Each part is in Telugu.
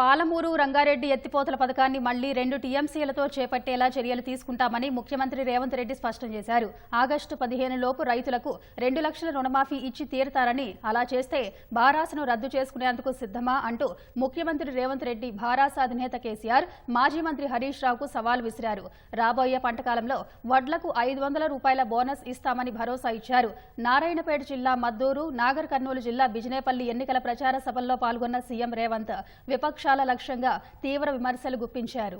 పాలమూరు రంగారెడ్డి ఎత్తిపోతల పథకాన్ని మళ్ళీ రెండు టీఎంసీలతో చేపట్టేలా చర్యలు తీసుకుంటామని ముఖ్యమంత్రి రేవంత్ రెడ్డి స్పష్టం చేశారు. ఆగస్టు పదిహేను లోపు రైతులకు రెండు లక్షల రుణమాఫీ ఇచ్చి తీరతారని అలా చేస్తే భారాసను రద్దు చేసుకునేందుకు సిద్ధమా అంటూ ముఖ్యమంత్రి రేవంత్ రెడ్డి భారాస అధినేత కేసీఆర్ మాజీ మంత్రి హరీష్ రావుకు సవాల్ విసిరారు. రాబోయే పంటకాలంలో వడ్లకు ఐదు వందల రూపాయల బోనస్ ఇస్తామని భరోసా ఇచ్చారు. నారాయణపేట జిల్లా మద్దూరు నాగర్ కర్నూలు జిల్లా బిజినేపల్లి ఎన్నికల ప్రచార సభల్లో పాల్గొన్న సీఎం రేవంత్ విపక్ష విపక్షాల లక్ష్యంగా తీవ్ర విమర్శలు గుప్పించారు.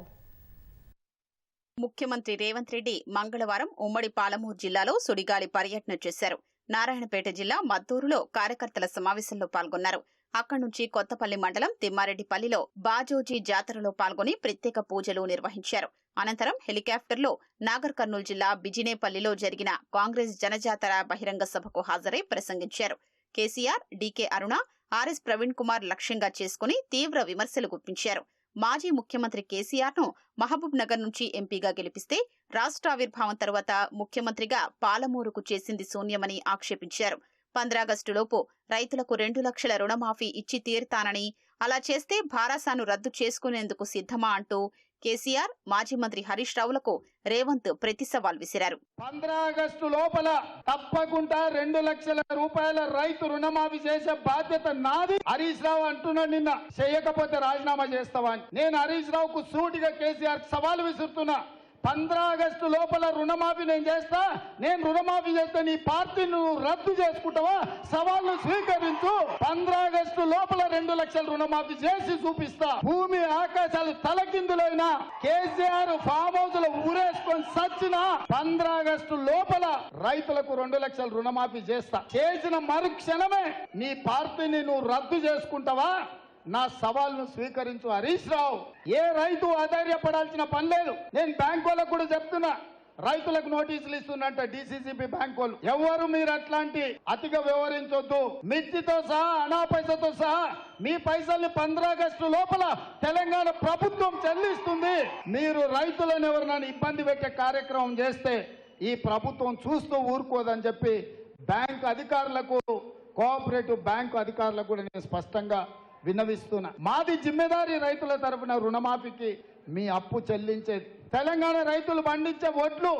ముఖ్యమంత్రి రేవంత్ రెడ్డి మంగళవారం ఉమ్మడి పాలమూరు జిల్లాలో సుడిగాలి పర్యటన చేశారు. నారాయణపేట జిల్లా మద్దూరులో కార్యకర్తల సమావేశంలో పాల్గొన్నారు. అక్కడి నుంచి కొత్తపల్లి మండలం తిమ్మారెడ్డిపల్లిలో బాజోజీ జాతరలో పాల్గొని ప్రత్యేక పూజలు నిర్వహించారు. అనంతరం హెలికాప్టర్లో నాగర్ కర్నూలు జిల్లా బిజినేపల్లిలో జరిగిన కాంగ్రెస్ జనజాతర బహిరంగ సభకు హాజరై ప్రసంగించారు. KCR DK Aruna RS Praveen Kumar లక్ష్యంగా చేసుకుని తీవ్ర విమర్శలు గుప్పించారు. మాజీ ముఖ్యమంత్రి కేసీఆర్ను మహబూబ్ నగర్ నుంచి ఎంపీగా గెలిపిస్తే రాష్ట్రావిర్భావం తర్వాత ముఖ్యమంత్రిగా పాలమూరుకు చేసింది శూన్యమని ఆక్షేపించారు. పంద్రాగస్టులోపు రైతులకు రెండు లక్షల రుణమాఫీ ఇచ్చి తీరుతానని అలా చేస్తే భారాసాను రద్దు చేసుకునేందుకు సిద్ధమా అంటూ కేసీఆర్ మాజీ మంత్రి హరీష్ రావులకు రేవంత్ ప్రతి సవాల్ విసిరారు. పంద్రా ఆగస్టు లోపల తప్పకుండా రెండు లక్షల రూపాయల రైతు రుణమాఫీ చేసే బాధ్యత నాది. హరీష్ రావు అంటున్నాడు నిన్న చేయకపోతే రాజీనామా చేస్తావా? నేను హరీష్ రావుకు సూటిగా కేసీఆర్ సవాల్ విసురుతున్నా. ఆగస్టు లోపల రుణమాఫీ నేను చేస్తా నేను రుణమాఫీ చేస్తే నీ పార్టీ నువ్వు రద్దు చేసుకుంటావా? సవాళ్ళు స్వీకరించు. పంద్రా ఆగస్టు లోపల రెండు లక్షల రుణమాఫీ చేసి చూపిస్తా. భూమి ఆకాశాలు తలకిందులైనా కేసీఆర్ ఫామ్ హౌస్లో ఊరేసుకొని సచ్చిన పంద్రాగస్టు లోపల రైతులకు రెండు లక్షల రుణమాఫీ చేస్తా. చేసిన మరుక్షణమే నీ పార్టీని నువ్వు రద్దు చేసుకుంటావా? నా సవాల్ను స్వీకరించు హరీష్ రావు. ఏ రైతు ఆధైర్యపడాల్సిన పని లేదు. నేను బ్యాంక్ వాళ్ళకు కూడా చెప్తున్నా. రైతులకు నోటీసులు ఇస్తున్నట్ట డిసిసిబి బ్యాంక్ వాళ్ళు ఎవరు మీరు అట్లాంటి అతిగా వ్యవహరించొద్దు. మిర్చితో సహా అనా పైసతో సహా మీ పైసల్ని పంద్రాగస్టు లోపల తెలంగాణ ప్రభుత్వం చెల్లిస్తుంది. మీరు రైతులను ఎవరినైనా ఇబ్బంది పెట్టే కార్యక్రమం చేస్తే ఈ ప్రభుత్వం చూస్తూ ఊరుకోదని చెప్పి బ్యాంక్ అధికారులకు కోఆపరేటివ్ బ్యాంకు అధికారులకు కూడా నేను స్పష్టంగా విన్నవిస్తున్నా. మాది జిమ్మెదారి రైతుల తరఫున రుణమాఫీకి మీ అప్పు చెల్లించే తెలంగాణ రైతులు పండించే ఒడ్లు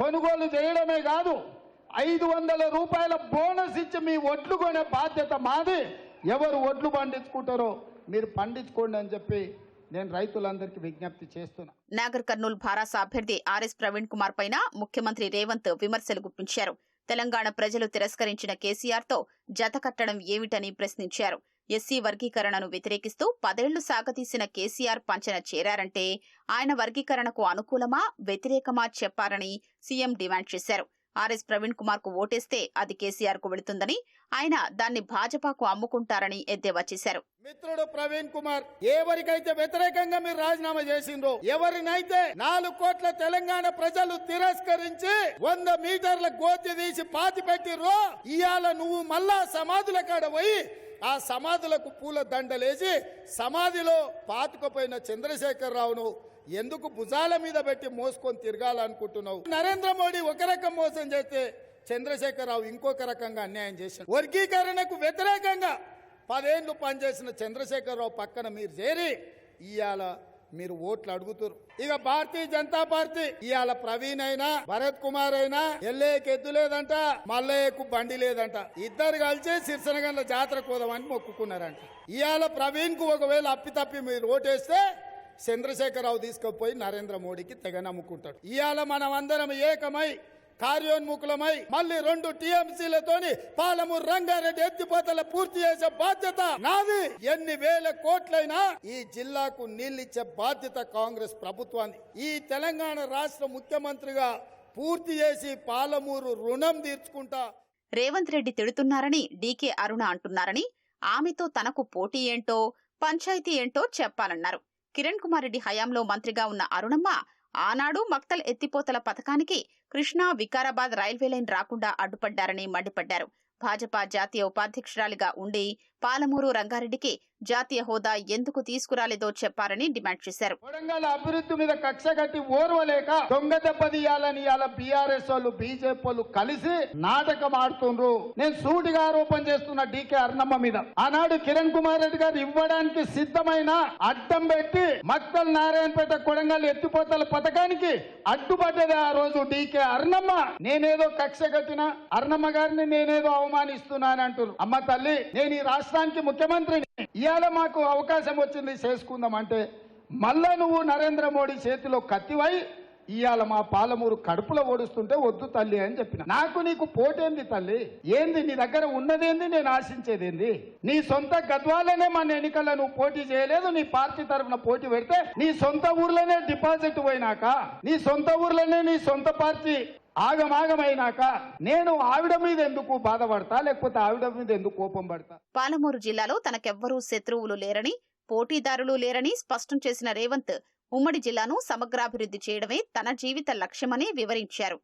కొనుగోలు చేయడమే కాదు ఐదు వందల రూపాయల బోనస్ ఇచ్చి మీ ఒడ్లు కొనే బాధ్యత మాది. ఎవరు ఒడ్లు పండించుకుంటారో మీరు పండించుకోండి అని చెప్పి నేను రైతులందరికీ విజ్ఞప్తి చేస్తున్నా. నాగర్ కర్నూలు భారాస అభ్యర్థి ఆర్ఎస్ ప్రవీణ్ కుమార్ పైన ముఖ్యమంత్రి రేవంత్ విమర్శలు గుప్పించారు. తెలంగాణ ప్రజలు తిరస్కరించిన కేసీఆర్తో జత కట్టడం ఏమిటని ప్రశ్నించారు. ఎస్సీ వర్గీకరణను వ్యతిరేకిస్తూ పదేళ్ళు సాగతీసిన కేసీఆర్ పంచన చేరారంటే ఆయన వర్గీకరణకు అనుకూలమా వ్యతిరేకమా చెప్పారని సీఎం డిమాండ్ చేశారు. ఆర్ఎస్ ప్రవీణ్ కుమార్కు ఓటేస్తే అది కేసీఆర్కు వెళుతుందని ఆయన దాన్ని భాజపాకు అమ్ముకుంటారని ఎద్దేవా చేశారు. మిత్రుడు ప్రవీణ్ కుమార్ ఎవరికైతే వ్యతిరేకంగా మీరు రాజీనామా చేసిండ్రో ఎవరినైతే నాలుగు కోట్ల తెలంగాణ ప్రజలు తిరస్కరించి వంద మీటర్ల గోతి తీసి పాతి పెట్టిర్రో ఇవాళ నువ్వు మళ్ళా సమాధుల కాడ పోయి ఆ సమాధులకు పూల దండలేసి సమాధిలో పాతుకుపోయిన చంద్రశేఖర్ రావును ఎందుకు భుజాల మీద పెట్టి మోసుకొని తిరగాలనుకుంటున్నావు? నరేంద్ర మోడీ ఒక రకం మోసం చేస్తే చంద్రశేఖరరావు ఇంకొక రకంగా అన్యాయం చేశాడు. వర్గీకరణకు వ్యతిరేకంగా పదేళ్ళు పనిచేసిన చంద్రశేఖరరావు పక్కన మీరు చేరి ఇవాళ మీరు ఓట్లు అడుగుతారు. ఇక భారతీయ జనతా పార్టీ ఇవాళ ప్రవీణ్ అయినా భరత్ కుమార్ అయినా ఎల్లేకి ఎద్దు లేదంట మల్లయ్యకు బండి లేదంట. ఇద్దరు కలిసి సిరిసనగండ్ల జాతర కోదామని మొక్కుకున్నారంట. ఇవాళ ప్రవీణ్కు ఒకవేళ అప్పితప్పి మీరు ఓటేస్తే చంద్రశేఖరరావు తీసుకుపోయి నరేంద్ర మోడీకి తెగ నమ్ముకుంటాడు. ఇవాళ మనం అందరం ఏకమై కార్యోన్ముఖులమై మళ్ళీ రెండు టీఎంసీలతోని పాలమూరు రంగారెడ్డి ఎత్తిపోతల పూర్తి చేసే బాధ్యత నాది. ఎన్ని వేల కోట్లైనా ఈ జిల్లాకు నీళ్ళిచ్చే బాధ్యత కాంగ్రెస్ ప్రభుత్వాన్ని. ఈ తెలంగాణ రాష్ట్ర ముఖ్యమంత్రిగా పూర్తి చేసి పాలమూరు రుణం తీర్చుకుంటా. రేవంత్ రెడ్డి తిడుతున్నారని డీకే అరుణ అంటున్నారని ఆమెతో తనకు పోటీ ఏంటో పంచాయతీ ఏంటో చెప్పాలన్నారు. కిరణ్ కుమార్ రెడ్డి హయాంలో మంత్రిగా ఉన్న అరుణమ్మ ఆనాడు మక్తల్ ఎత్తిపోతల పథకానికి కృష్ణా వికారాబాద్ రైల్వే లైన్ రాకుండా అడ్డుపడ్డారని మండిపడ్డారు. భాజపా జాతీయ ఉపాధ్యక్షురాలిగా ఉండి పాలమూరు రంగారెడ్డికి జాతీయ హోదా ఎందుకు తీసుకురాలేదో చెప్పారని డిమాండ్ చేశారు. కొడంగల్ అభివృద్ధి మీద కక్ష కట్టి ఓర్వలేక దొంగ దెబ్బతీయాలని ఇవాళ బీఆర్ఎస్ వాళ్ళు బీజేపీ వాళ్ళు కలిసి నాటకం ఆడుతుండ్రు. నేను సూటిగా ఆరోపణ చేస్తున్న డీకే అర్ణమ్మ మీద. ఆనాడు కిరణ్ కుమార్ రెడ్డి గారు ఇవ్వడానికి సిద్ధమైన అడ్డం పెట్టి మక్తల్ నారాయణపేట కొడంగల్ ఎత్తిపోతల పథకానికి అడ్డుపడ్డది ఆ రోజు డీకే అర్ణమ్మ. నేనేదో కక్ష కట్టిన అర్ణమ్మ గారిని నేనేదో అవమానిస్తున్నాను అంటున్నారు అమ్మ తల్లి నేను ఈ రాష్ట్రానికి ముఖ్యమంత్రిని. ఇవాళ మాకు అవకాశం వచ్చింది చేసుకుందాం అంటే మళ్ళా నువ్వు నరేంద్ర మోడీ చేతిలో కత్తివై ఇవాళ మా పాలమూరు కడుపులో ఓడుస్తుంటే వద్దు తల్లి అని చెప్పిన. నాకు నీకు పోటేంది తల్లి? ఏంది నీ దగ్గర ఉన్నదేంది? నేను ఆశించేదేంది? నీ సొంత గద్వాలనే మన ఎన్నికల్లో నువ్వు పోటీ చేయలేదు నీ పార్టీ తరఫున పోటీ పెడితే నీ సొంత ఊర్లోనే డిపాజిట్ పోయినాక నీ సొంత ఊర్లోనే నీ సొంత పార్టీ ఆగమాగమైనాక నేను ఆవిడ మీద ఎందుకు బాధపడతా? లేకపోతే ఆవిడ మీద ఎందుకు కోపం పడతా? పాలమూరు జిల్లాలో తనకెవ్వరూ శత్రువులు లేరని పోటీదారులు లేరని స్పష్టం చేసిన రేవంత్ ఉమ్మడి జిల్లాను సమగ్రాభివృద్ధి చేయడమే తన జీవిత లక్ష్యమని వివరించారు.